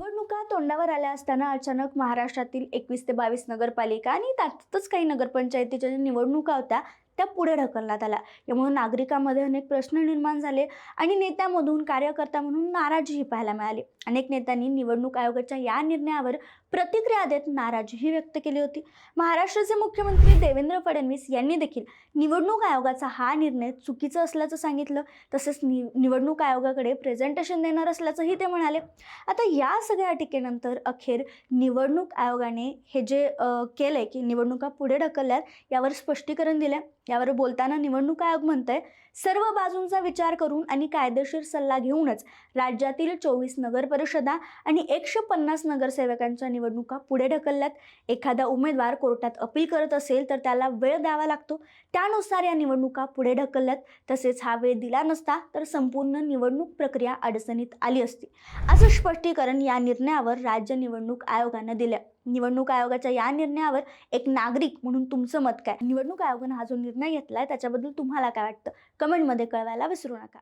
Siguro निवडणुका तोंडावर आल्या असताना अचानक महाराष्ट्रातील एकवीस ते बावीस नगरपालिका आणि त्यातच काही नगरपंचायतीच्या ज्या निवडणुका होत्या त्या पुढे ढकलण्यात आल्या. यामुळे नागरिकांमध्ये अनेक प्रश्न निर्माण झाले आणि नेत्यामधून कार्यकर्ता म्हणून नाराजीही पाहायला मिळाली. अनेक नेत्यांनी निवडणूक आयोगाच्या या निर्णयावर प्रतिक्रिया देत नाराजीही व्यक्त केली होती. महाराष्ट्राचे मुख्यमंत्री देवेंद्र फडणवीस यांनी देखील निवडणूक आयोगाचा हा निर्णय चुकीचा असल्याचं सांगितलं. तसेच नि निवडणूक आयोगाकडे प्रेझेंटेशन देणार असल्याचंही ते म्हणाले. आता या सगळ्या टीकेनंतर अखेर निवडणूक आयोगाने हे जे केलं आहे की निवडणुका पुढे ढकलल्यात यावर स्पष्टीकरण दिलं यावर बोलताना निवडणूक आयोग म्हणतंय सर्व बाजूंचा विचार करून आणि कायदेशीर सल्ला घेऊनच राज्यातील चोवीस नगर परिषदा आणि एकशे पन्नास नगरसेवकांच्या निवडणुका पुढे ढकलल्यात. एखादा उमेदवार कोर्टात अपील करत असेल तर त्याला वेळ द्यावा लागतो. त्यानुसार या निवडणुका पुढे ढकलल्यात. तसेच हा वेळ दिला नसता तर संपूर्ण निवडणूक प्रक्रिया अडचणीत आली असती. असं स्पष्टीकरण या निर्णय निर्णयावर राज्य निवडणूक आयोगानं दिल्या. निवडणूक आयोगाच्या या निर्णयावर एक नागरिक म्हणून तुमचं मत काय? निवडणूक आयोगानं हा जो निर्णय घेतलाय त्याच्याबद्दल तुम्हाला काय वाटतं? कमेंटमध्ये कळवायला विसरू नका.